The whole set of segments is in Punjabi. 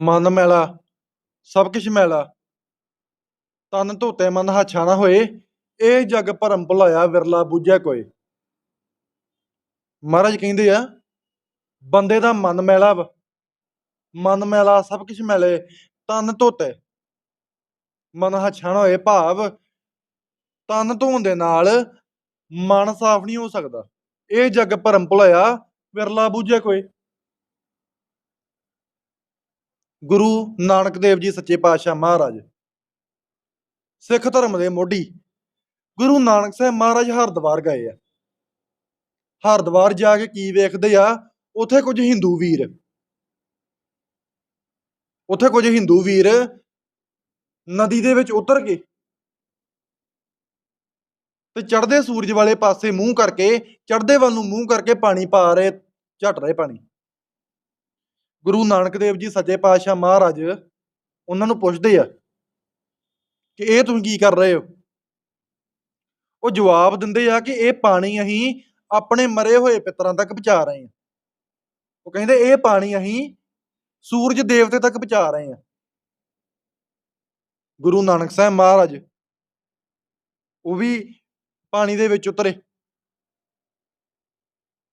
ਮਨ ਮੈਲਾ, ਸਭ ਕੁਛ ਮੈਲਾ। ਤਨ ਧੋਤੇ ਮਨ ਹਾਛਾ ਨਾ ਹੋਏ, ਇਹ ਜਗ ਭਰਮ ਭੁਲਾਇਆ ਵਿਰਲਾ ਬੂਝਿਆ ਕੋਏ। ਮਹਾਰਾਜ ਕਹਿੰਦੇ ਆ, ਬੰਦੇ ਦਾ ਮਨ ਮੈਲਾ ਵਾ, ਮਨ ਮੈਲਾ ਸਭ ਕੁਛ ਮੈਲੇ, ਤਨ ਧੋਤੇ। ਮਨ ਹਾਛਾ ਨਾ ਹੋਏ ਭਾਵ, ਤਨ ਧੋਣ ਦੇ ਨਾਲ ਮਨ ਸਾਫ਼ ਨਹੀਂ ਹੋ ਸਕਦਾ। ਇਹ ਜਗ ਭਰਮ ਭੁਲਾਇਆ, ਵਿਰਲਾ ਬੂਝਿਆ ਕੋਏ। ਗੁਰੂ ਨਾਨਕ ਦੇਵ ਜੀ ਸੱਚੇ ਪਾਤਸ਼ਾਹ ਮਹਾਰਾਜ। ਸਿੱਖ ਧਰਮ ਦੇ ਮੋਢੀ। ਗੁਰੂ ਨਾਨਕ ਸਾਹਿਬ ਮਹਾਰਾਜ ਹਰਿਦੁਆਰ ਗਏ ਆ। ਹਰਿਦੁਆਰ ਜਾ ਕੇ ਕੀ ਵੇਖਦੇ ਆ? ਉਥੇ ਕੁਝ ਹਿੰਦੂ ਵੀਰ। ਉਥੇ ਕੁਝ ਹਿੰਦੂ ਵੀਰ ਨਦੀ ਦੇ ਵਿੱਚ ਉਤਰ ਕੇ ਤੇ ਚੜਦੇ ਸੂਰਜ ਵਾਲੇ ਪਾਸੇ ਮੂੰਹ ਕਰਕੇ, ਚੜ੍ਹਦੇ ਵੱਲ ਨੂੰ ਮੂੰਹ ਕਰਕੇ ਪਾਣੀ ਪਾ ਰਹੇ, ਝਟ ਰਹੇ ਪਾਣੀ। ਗੁਰੂ ਨਾਨਕ ਦੇਵ ਜੀ ਸੱਚੇ ਪਾਤਸ਼ਾਹ ਮਹਾਰਾਜ ਉਹਨਾਂ ਨੂੰ ਪੁੱਛਦੇ ਆ ਕਿ ਇਹ ਤੁਸੀਂ ਕੀ ਕਰ ਰਹੇ ਹੋ? ਉਹ ਜਵਾਬ ਦਿੰਦੇ ਆ ਕਿ ਇਹ ਪਾਣੀ ਅਸੀਂ ਆਪਣੇ ਮਰੇ ਹੋਏ ਪਿੱਤਰਾਂ ਤੱਕ ਪਹੁੰਚਾ ਰਹੇ ਹਾਂ। ਉਹ ਕਹਿੰਦੇ ਇਹ ਪਾਣੀ ਅਸੀਂ ਸੂਰਜ ਦੇਵਤੇ ਤੱਕ ਪਹੁੰਚਾ ਰਹੇ ਹਾਂ। ਗੁਰੂ ਨਾਨਕ ਸਾਹਿਬ ਮਹਾਰਾਜ ਉਹ ਵੀ ਪਾਣੀ ਦੇ ਵਿੱਚ ਉਤਰੇ।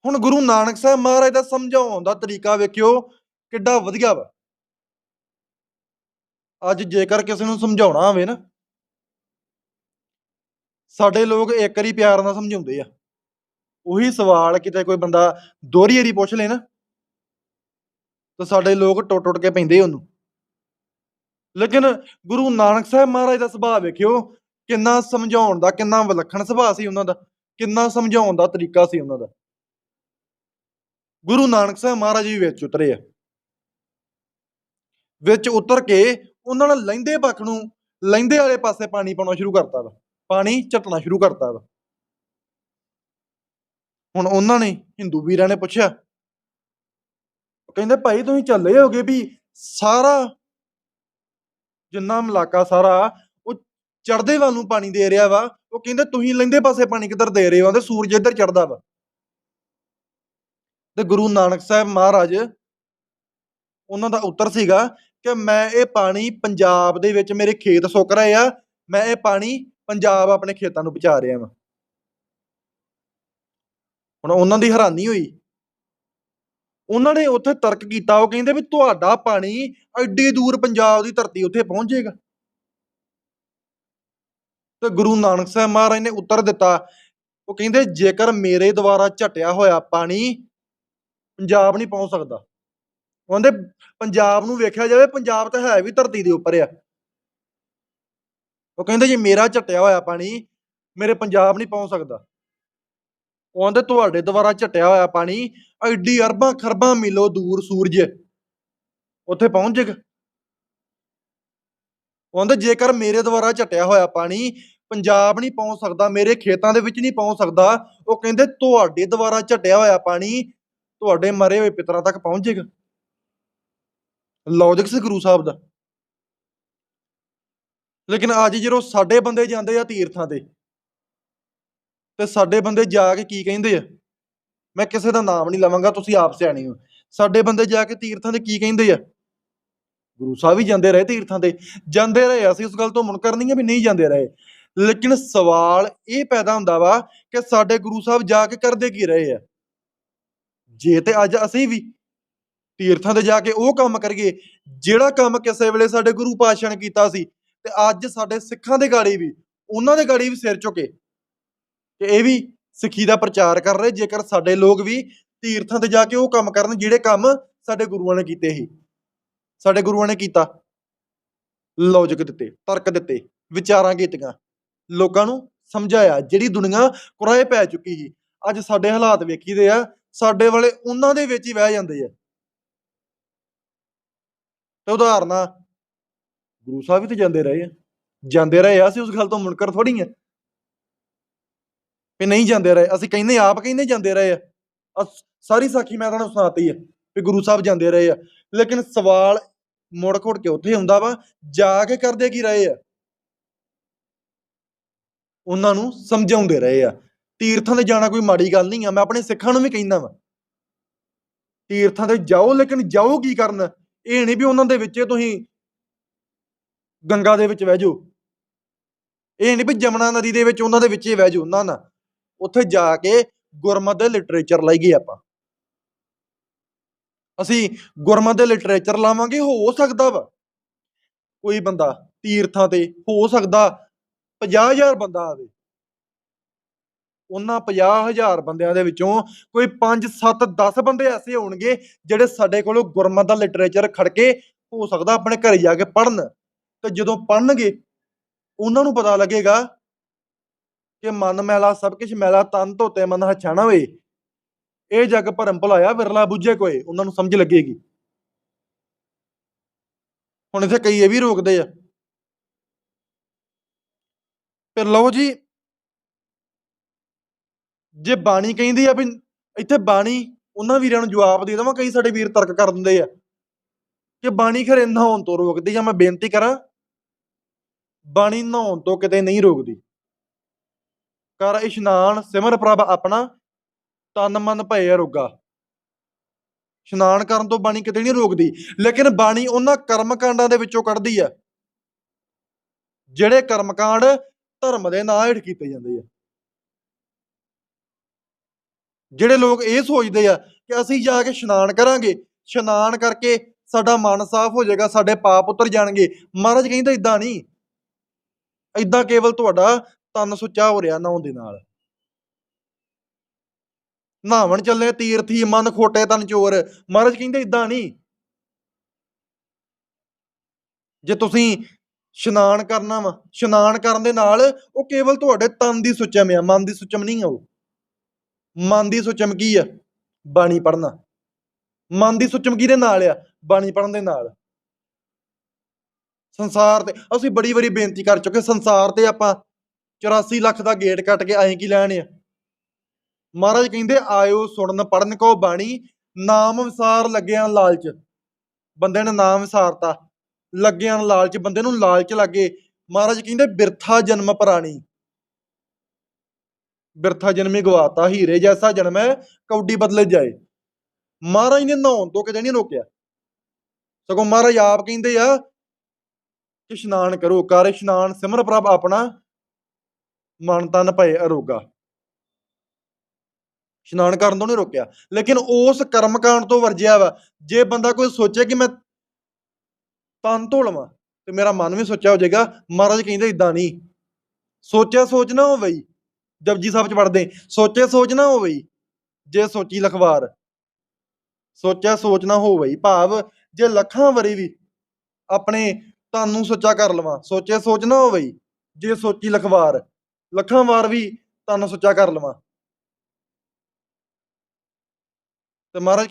ਹੁਣ ਗੁਰੂ ਨਾਨਕ ਸਾਹਿਬ ਮਹਾਰਾਜ ਦਾ ਸਮਝਾਉਣ ਦਾ ਤਰੀਕਾ ਵੇਖਿਓ ਕਿੱਡਾ ਵਧੀਆ ਵਾ। ਅੱਜ ਜੇਕਰ ਕਿਸੇ ਨੂੰ ਸਮਝਾਉਣਾ ਹੋਵੇ ਨਾ, ਸਾਡੇ ਲੋਕ ਇੱਕ ਵਾਰੀ ਪਿਆਰ ਨਾਲ ਸਮਝਾਉਂਦੇ ਆ। ਉਹੀ ਸਵਾਲ ਕਿਤੇ ਕੋਈ ਬੰਦਾ ਦੋਹਰੀ ਵਾਰੀ ਪੁੱਛ ਲੇ ਨਾ, ਤਾਂ ਸਾਡੇ ਲੋਕ ਟੁੱਟ ਟੁੱਟ ਕੇ ਪੈਂਦੇ ਉਹਨੂੰ। ਲੇਕਿਨ ਗੁਰੂ ਨਾਨਕ ਸਾਹਿਬ ਮਹਾਰਾਜ ਦਾ ਸੁਭਾਅ ਵੇਖਿਓ, ਕਿੰਨਾ ਸਮਝਾਉਣ ਦਾ, ਕਿੰਨਾ ਵਿਲੱਖਣ ਸੁਭਾਅ ਸੀ ਉਹਨਾਂ ਦਾ, ਕਿੰਨਾ ਸਮਝਾਉਣ ਦਾ ਤਰੀਕਾ ਸੀ ਉਹਨਾਂ ਦਾ। ਗੁਰੂ ਨਾਨਕ ਸਾਹਿਬ ਮਹਾਰਾਜ ਵੀ ਵਿੱਚ ਉਤਰੇ ਆ। ਵਿੱਚ ਉਤਰ ਕੇ ਉਹਨਾਂ ਨੇ ਲਹਿੰਦੇ ਪੱਖ ਨੂੰ ਲਹਿੰਦੇ ਵਾਲੇ ਪਾਸੇ ਪਾਣੀ ਪਾਉਣਾ ਸ਼ੁਰੂ ਕਰਤਾ ਵਾ। ਪਾਣੀ ਝਟਣਾ ਸ਼ੁਰੂ ਕਰਤਾ ਵਾ। ਹੁਣ ਉਹਨਾਂ ਨੇ ਹਿੰਦੂ ਵੀਰਾਂ ਨੇ ਪੁੱਛਿਆ, ਕਹਿੰਦੇ ਭਾਈ ਤੁਸੀਂ ਚੱਲੇ ਹੋਗੇ ਵੀ ਸਾਰਾ ਜਿੰਨਾ ਮਲਾਕਾ ਸਾਰਾ ਉਹ ਚੜਦੇ ਵੱਲ ਨੂੰ ਪਾਣੀ ਦੇ ਰਿਹਾ ਵਾ, ਉਹ ਕਹਿੰਦੇ ਤੁਸੀਂ ਲਹਿੰਦੇ ਪਾਸੇ ਪਾਣੀ ਕਿੱਧਰ ਦੇ ਰਹੇ ਹੋ? ਤੇ ਸੂਰਜ ਇੱਧਰ ਚੜਦਾ ਵਾ। ਤੇ ਗੁਰੂ ਨਾਨਕ ਸਾਹਿਬ ਮਹਾਰਾਜ, ਉਹਨਾਂ ਦਾ ਉੱਤਰ ਸੀਗਾ ਕਿ ਮੈਂ ਇਹ ਪਾਣੀ ਪੰਜਾਬ ਦੇ ਵਿੱਚ ਮੇਰੇ ਖੇਤ ਸੁੱਕ ਰਹੇ ਆ, ਮੈਂ ਇਹ ਪਾਣੀ ਪੰਜਾਬ ਆਪਣੇ ਖੇਤਾਂ ਨੂੰ ਪਹੁੰਚਾ ਰਿਹਾ ਵਾਂ। ਹੁਣ ਉਹਨਾਂ ਦੀ ਹੈਰਾਨੀ ਹੋਈ। ਉਹਨਾਂ ਨੇ ਉੱਥੇ ਤਰਕ ਕੀਤਾ, ਉਹ ਕਹਿੰਦੇ ਵੀ ਤੁਹਾਡਾ ਪਾਣੀ ਐਡੀ ਦੂਰ ਪੰਜਾਬ ਦੀ ਧਰਤੀ ਉੱਥੇ ਪਹੁੰਚ ਜਾਏਗਾ। ਤੇ ਗੁਰੂ ਨਾਨਕ ਸਾਹਿਬ ਮਹਾਰਾਜ ਨੇ ਉੱਤਰ ਦਿੱਤਾ, ਉਹ ਕਹਿੰਦੇ ਜੇਕਰ ਮੇਰੇ ਦੁਆਰਾ ਝਟਿਆ ਹੋਇਆ ਪਾਣੀ ਪੰਜਾਬ ਨਹੀਂ ਪਹੁੰਚ ਸਕਦਾ। ਕਹਿੰਦੇ ਪੰਜਾਬ ਨੂੰ ਵੇਖਿਆ ਜਾਵੇ, ਪੰਜਾਬ ਤਾਂ ਹੈ ਵੀ ਧਰਤੀ ਦੇ ਉੱਪਰ ਆ। ਉਹ ਕਹਿੰਦੇ ਜੇ ਮੇਰਾ ਝਟਿਆ ਹੋਇਆ ਪਾਣੀ ਮੇਰੇ ਪੰਜਾਬ ਨਹੀਂ ਪਹੁੰਚ ਸਕਦਾ। ਉਹ ਕਹਿੰਦੇ ਤੁਹਾਡੇ ਦੁਆਰਾ ਝਟਿਆ ਹੋਇਆ ਪਾਣੀ ਐਡੀ ਅਰਬਾਂ ਖਰਬਾਂ ਮਿਲੋ ਦੂਰ ਸੂਰਜ ਉੱਥੇ ਪਹੁੰਚ ਜੇਗਾ। ਉਹ ਕਹਿੰਦੇ ਜੇਕਰ ਮੇਰੇ ਦੁਆਰਾ ਝਟਿਆ ਹੋਇਆ ਪਾਣੀ ਪੰਜਾਬ ਨਹੀਂ ਪਹੁੰਚ ਸਕਦਾ, ਮੇਰੇ ਖੇਤਾਂ ਦੇ ਵਿੱਚ ਨਹੀਂ ਪਹੁੰਚ ਸਕਦਾ, ਉਹ ਕਹਿੰਦੇ ਤੁਹਾਡੇ ਦੁਆਰਾ ਝਟਿਆ ਹੋਇਆ ਪਾਣੀ ਤੁਹਾਡੇ ਮਰੇ ਹੋਏ ਪਿਤਰਾਂ ਤੱਕ ਪਹੁੰਚ ਜੇਗਾ। ਲੌਜਿਕ ਸੀ ਗੁਰੂ ਸਾਹਿਬ ਦਾ। ਲੇਕਿਨ ਅੱਜ ਜਦੋਂ ਸਾਡੇ ਬੰਦੇ ਜਾਂਦੇ ਆ ਤੀਰਥਾਂ ਤੇ ਤੇ ਸਾਡੇ ਬੰਦੇ ਜਾ ਕੇ ਕੀ ਕਹਿੰਦੇ ਆ? ਮੈਂ ਕਿਸੇ ਦਾ ਨਾਮ ਨਹੀਂ ਲਵਾਂਗਾ, ਤੁਸੀਂ ਆਪ ਸਿਆਣੇ ਹੋ। ਸਾਡੇ ਬੰਦੇ ਜਾ ਕੇ ਤੀਰਥਾਂ ਤੇ ਕੀ ਕਹਿੰਦੇ ਆ? ਗੁਰੂ ਸਾਹਿਬ ਵੀ ਜਾਂਦੇ ਰਹੇ ਤੀਰਥਾਂ ਤੇ। ਜਾਂਦੇ ਰਹੇ, ਅਸੀਂ ਉਸ ਗੱਲ ਤੋਂ ਮੁਨਕਰ ਨਹੀਂ ਆ ਵੀ ਨਹੀਂ ਜਾਂਦੇ ਰਹੇ। ਲੇਕਿਨ ਸਵਾਲ ਇਹ ਪੈਦਾ ਹੁੰਦਾ ਵਾ ਕਿ ਸਾਡੇ ਗੁਰੂ ਸਾਹਿਬ ਜਾ ਕੇ ਕਰਦੇ ਕੀ ਰਹੇ ਆ? ਜੇ ਤੇ ਅੱਜ ਅਸੀਂ ਵੀ ਤੀਰਥਾਂ ਤੇ ਜਾ ਕੇ ਉਹ ਕੰਮ ਕਰੀਏ, ਜਿਹੜਾ ਕੰਮ ਕਿਸੇ ਵੇਲੇ ਸਾਡੇ ਗੁਰੂ ਪਾਤਸ਼ਾਹ ਨੇ ਕੀਤਾ ਸੀ, ਤੇ ਅੱਜ ਸਾਡੇ ਸਿੱਖਾਂ ਦੇ ਗਾੜੀ ਵੀ, ਉਹਨਾਂ ਦੇ ਗਾੜੀ ਵੀ ਸਿਰ ਝੁਕੇ। ਕਿ ਇਹ ਵੀ ਸਿੱਖੀ ਦਾ ਪ੍ਰਚਾਰ ਕਰ ਰਹੇ, ਜੇਕਰ ਸਾਡੇ ਲੋਕ ਵੀ ਤੀਰਥਾਂ ਤੇ ਜਾ ਕੇ ਉਹ ਕੰਮ ਕਰਨ ਜਿਹੜੇ ਕੰਮ ਸਾਡੇ ਗੁਰੂਆਂ ਨੇ ਕੀਤੇ ਸੀ। ਸਾਡੇ ਗੁਰੂਆਂ ਨੇ ਕੀਤਾ। ਲੌਜਿਕ ਦਿੱਤੇ, ਤਰਕ ਦਿੱਤੇ, ਵਿਚਾਰਾਂ ਕੀਤੀਆਂ। ਲੋਕਾਂ ਨੂੰ ਸਮਝਾਇਆ, ਜਿਹੜੀ ਦੁਨੀਆ ਕੁਰਾਏ ਪੈ ਚੁੱਕੀ ਸੀ, ਅੱਜ ਸਾਡੇ ਹਾਲਾਤ ਵੇਖੀਦੇ ਆ, ਸਾਡੇ ਵਾਲੇ ਉਹਨਾਂ ਦੇ ਵਿੱਚ ਹੀ ਵਹਿ ਜਾਂਦੇ ਆ। ਤੇ ਉਦਾਹਰਨਾਂ ਗੁਰੂ ਸਾਹਿਬ ਵੀ ਤੇ ਜਾਂਦੇ ਰਹੇ ਆ। ਜਾਂਦੇ ਰਹੇ ਆ, ਅਸੀਂ ਉਸ ਗੱਲ ਤੋਂ ਮੁਨਕਰ ਥੋੜੀ ਆ ਵੀ ਨਹੀਂ ਜਾਂਦੇ ਰਹੇ। ਅਸੀਂ ਕਹਿੰਦੇ ਆਪ ਕਹਿੰਦੇ ਜਾਂਦੇ ਰਹੇ ਆ। ਸਾਰੀ ਸਾਖੀ ਮੈਂ ਤੁਹਾਨੂੰ ਸੁਣਾਤੀ ਆ ਵੀ ਗੁਰੂ ਸਾਹਿਬ ਜਾਂਦੇ ਰਹੇ ਆ। ਲੇਕਿਨ ਸਵਾਲ ਮੁੜ ਘੁੜ ਕੇ ਉੱਥੇ ਹੁੰਦਾ ਵਾ, ਜਾ ਕੇ ਕਰਦੇ ਕੀ ਰਹੇ ਆ? ਉਹਨਾਂ ਨੂੰ ਸਮਝਾਉਂਦੇ ਰਹੇ ਆ। ਤੀਰਥਾਂ ਤੇ ਜਾਣਾ ਕੋਈ ਮਾੜੀ ਗੱਲ ਨਹੀਂ ਆ, ਮੈਂ ਆਪਣੇ ਸਿੱਖਾਂ ਨੂੰ ਵੀ ਕਹਿੰਦਾ ਵਾ। ਤੀਰਥਾਂ ਤੇ ਜਾਓ, ਲੇਕਿਨ ਜਾਓ ਕੀ ਕਰਨ? ਇਹ ਨਹੀਂ ਵੀ ਉਹਨਾਂ ਦੇ ਵਿੱਚ ਤੁਸੀਂ ਗੰਗਾ ਦੇ ਵਿੱਚ ਬਹਿ ਜਾਓ। ਇਹ ਨਹੀਂ ਵੀ ਜਮਨਾ ਨਦੀ ਦੇ ਵਿੱਚ ਉਹਨਾਂ ਦੇ ਵਿੱਚ ਹੀ ਬਹਿ ਜਾਓ। ਨਾ ਨਾ। ਉੱਥੇ ਜਾ ਕੇ ਗੁਰਮਤ ਦੇ ਲਿਟਰੇਚਰ ਲਾਈਏ ਆਪਾਂ। ਅਸੀਂ ਗੁਰਮਤ ਦੇ ਲਿਟਰੇਚਰ ਲਾਵਾਂਗੇ, ਹੋ ਸਕਦਾ ਵਾ। ਕੋਈ ਬੰਦਾ ਤੀਰਥਾਂ ਤੇ ਹੋ ਸਕਦਾ 50000 ਬੰਦਾ ਆਵੇ। ਉਹਨਾਂ 50000 ਬੰਦਿਆਂ ਦੇ ਵਿੱਚੋਂ ਕੋਈ 5 7 10 ਬੰਦੇ ਐਸੇ ਹੋਣਗੇ ਜਿਹੜੇ ਸਾਡੇ ਕੋਲੋਂ ਗੁਰਮਤ ਦਾ ਲਿਟਰੇਚਰ ਖੜ ਕੇ ਹੋ ਸਕਦਾ ਆਪਣੇ ਘਰੇ ਜਾ ਕੇ ਪੜਨ ਤੇ ਜਦੋਂ ਪੜਨਗੇ ਉਹਨਾਂ ਨੂੰ ਪਤਾ ਲੱਗੇਗਾ ਕਿ ਮਨ ਮੈਲਾ ਸਭ ਕੁਝ ਮੈਲਾ, ਤਨ ਧੋਤੇ ਮਨ ਹਛਾਣਾ ਹੋਏ। ਇਹ ਜਗ ਭਰਮ ਭੁਲਾਇਆ ਵਿਰਲਾ ਬੁੱਝੇ ਕੋਏ, ਉਹਨਾਂ ਨੂੰ ਸਮਝ ਲੱਗੇਗੀ। ਹੁਣ ਇੱਥੇ ਕਈ ਇਹ ਵੀ ਰੋਕਦੇ ਆ। ਫਿਰ ਲਓ ਜੀ ਜੇ ਬਾਣੀ ਕਹਿੰਦੀ ਆ ਵੀ ਇੱਥੇ ਬਾਣੀ, ਉਹਨਾਂ ਵੀਰਾਂ ਨੂੰ ਜਵਾਬ ਦੇ ਦੇਵਾਂ, ਕਈ ਸਾਡੇ ਵੀਰ ਤਰਕ ਕਰ ਦਿੰਦੇ ਆ। ਕਿ ਬਾਣੀ ਖਰੇ ਨਹਾਉਣ ਤੋਂ ਰੋਕਦੀ ਜਾਂ ਮੈਂ ਬੇਨਤੀ ਕਰਾਂ, ਬਾਣੀ ਨਹਾਉਣ ਤੋਂ ਕਿਤੇ ਨਹੀਂ ਰੋਕਦੀ। ਕਰ ਇਸ਼ਨਾਨ, ਸਿਮਰ ਪ੍ਰਭ ਆਪਣਾ, ਤਨ ਮਨ ਭਏ ਰੋਗਾ। ਇਸ਼ਨਾਨ ਕਰਨ ਤੋਂ ਬਾਣੀ ਕਿਤੇ ਨਹੀਂ ਰੋਕਦੀ, ਲੇਕਿਨ ਬਾਣੀ ਉਹਨਾਂ ਕਰਮ ਕਾਂਡਾਂ ਦੇ ਵਿੱਚੋਂ ਕੱਢਦੀ ਆ, ਜਿਹੜੇ ਕਰਮ ਕਾਂਡ ਧਰਮ ਦੇ ਨਾਂ ਹੇਠ ਕੀਤੇ ਜਾਂਦੇ ਆ। ਜਿਹੜੇ ਲੋਕ ਇਹ ਸੋਚਦੇ ਆ ਕਿ ਅਸੀਂ ਜਾ ਕੇ ਇਸ਼ਨਾਨ ਕਰਾਂਗੇ, ਇਸ਼ਨਾਨ ਕਰਕੇ ਸਾਡਾ ਮਨ ਸਾਫ਼ ਹੋ ਜਾਏਗਾ, ਸਾਡੇ ਪਾਪ ਉਤਰ ਜਾਣਗੇ। ਮਹਾਰਾਜ ਕਹਿੰਦਾ ਇਦਾਂ ਨਹੀਂ। ਇਦਾਂ ਕੇਵਲ ਤੁਹਾਡਾ ਤਨ ਸੁੱਚਾ ਹੋ ਰਿਹਾ ਨਾਉਣ ਦੇ ਨਾਲ। ਨਹਾਵਣ ਚੱਲੇ, ਤੀਰਥੀ, ਮਨ ਖੋਟੇ, ਤਨ ਚੋਰ। ਮਹਾਰਾਜ ਕਹਿੰਦੇ ਇਦਾਂ ਨਹੀਂ। ਜੇ ਤੁਸੀਂ ਇਸ਼ਨਾਨ ਕਰਨਾ ਵਾ, ਇਸ਼ਨਾਨ ਕਰਨ ਦੇ ਨਾਲ ਉਹ ਕੇਵਲ ਤੁਹਾਡੇ ਤਨ ਦੀ ਸੁਚਮ ਆ, ਮਨ ਦੀ ਸੁਚਮ ਨਹੀਂ ਆ ਉਹ। ਮਨ ਦੀ ਸੁਚਮ ਕੀ ਆ? ਬਾਣੀ ਪੜਨਾ ਮਨ ਦੀ ਸੁਚਮ ਦੇ ਨਾਲ ਆ? ਬਾਣੀ ਪੜਨ ਦੇ ਨਾਲ। ਸੰਸਾਰ ਤੇ, ਅਸੀਂ ਬੜੀ ਵਾਰੀ ਬੇਨਤੀ ਕਰ ਚੁੱਕੇ, ਸੰਸਾਰ ਤੇ ਆਪਾਂ 84 ਲੱਖ ਦਾ ਗੇਟ ਕੱਟ ਕੇ ਐਂ ਕੀ ਲੈਣ ਆ? ਮਹਾਰਾਜ ਕਹਿੰਦੇ, ਆਇਓ ਸੁਣਨ ਪੜਨ ਕੋ ਬਾਣੀ। ਨਾਮ ਵਿਸਾਰ ਲੱਗਿਆ ਲਾਲਚ। ਬੰਦੇ ਨੇ ਨਾਮ ਵਿਸਾਰਤਾ। ਲੱਗਿਆ ਲਾਲਚ, ਬੰਦੇ ਨੂੰ ਲਾਲਚ ਲੱਗੇ। ਮਹਾਰਾਜ ਕਹਿੰਦੇ, ਬਿਰਥਾ ਜਨਮ ਪ੍ਰਾਣੀ। ਬਿਰਥਾ ਜਨਮੀ ਗਵਾਤਾ, ਹੀਰੇ ਜੈਸਾ ਜਨਮ ਹੈ, ਕੌਡੀ ਬਦਲੇ ਜਾਏ। ਮਹਾਰਾਜ ਨੇ ਨਹਾਉਣ ਤੋਂ ਕਿਤੇ ਨਹੀਂ ਰੋਕਿਆ। ਸਗੋਂ ਮਹਾਰਾਜ ਆਪ ਕਹਿੰਦੇ ਆ ਕਿ ਇਸ਼ਨਾਨ ਕਰੋ, ਕਰ ਇਸ਼ਨਾਨ, ਸਿਮਰ ਪ੍ਰਭ ਆਪਣਾ, ਮਨ ਤਨ ਭਏ ਅਰੋਗਾ। ਇਸ਼ਨਾਨ ਕਰਨ ਤੋਂ ਨਹੀਂ ਰੋਕਿਆ। ਲੇਕਿਨ ਉਸ ਕਰਮ ਕਾਂਡ ਤੋਂ ਵਰਜਿਆ ਵਾ। ਜੇ ਬੰਦਾ ਕੋਈ ਸੋਚੇ ਕਿ ਮੈਂ ਤਨ ਧੋ ਲਵਾਂ, ਤੇ ਮੇਰਾ ਮਨ ਵੀ ਸੋਚਿਆ ਹੋ ਜਾਏਗਾ। ਮਹਾਰਾਜ ਕਹਿੰਦੇ ਇਦਾਂ ਨਹੀਂ। ਸੋਚਿਆ ਸੋਚ ਨਾ ਹੋਵੇ। ਜਪਜੀ ਸਾਹਿਬ ਚ ਪੜਦੇ ਸੋਚੇ ਸੋਚ ਨਾ ਹੋਵੇ ਈ। ਜੇ ਸੋਚੀ ਲਖਵਾਰ ਸੋਚਿਆ ਸੋਚ ਨਾ ਹੋਵੇ ਈ। ਭਾਵ ਜੇ ਲੱਖਾਂ ਵਾਰੀ ਵੀ ਆਪਣੇ ਤੁਹਾਨੂੰ ਨੂੰ ਸੱਚਾ ਕਰ ਲਵਾਂ, ਸੋਚੇ ਸੋਚ ਨਾ ਹੋਵੇ ਈ। ਜੇ ਸੋਚੀ ਲਖਵਾਰ ਲੱਖਾਂ ਵਾਰ ਵੀ ਤੁਹਾਨੂੰ ਸੱਚਾ ਕਰ ਲਵਾਂ ਤੇ ਮਹਾਰਾਜ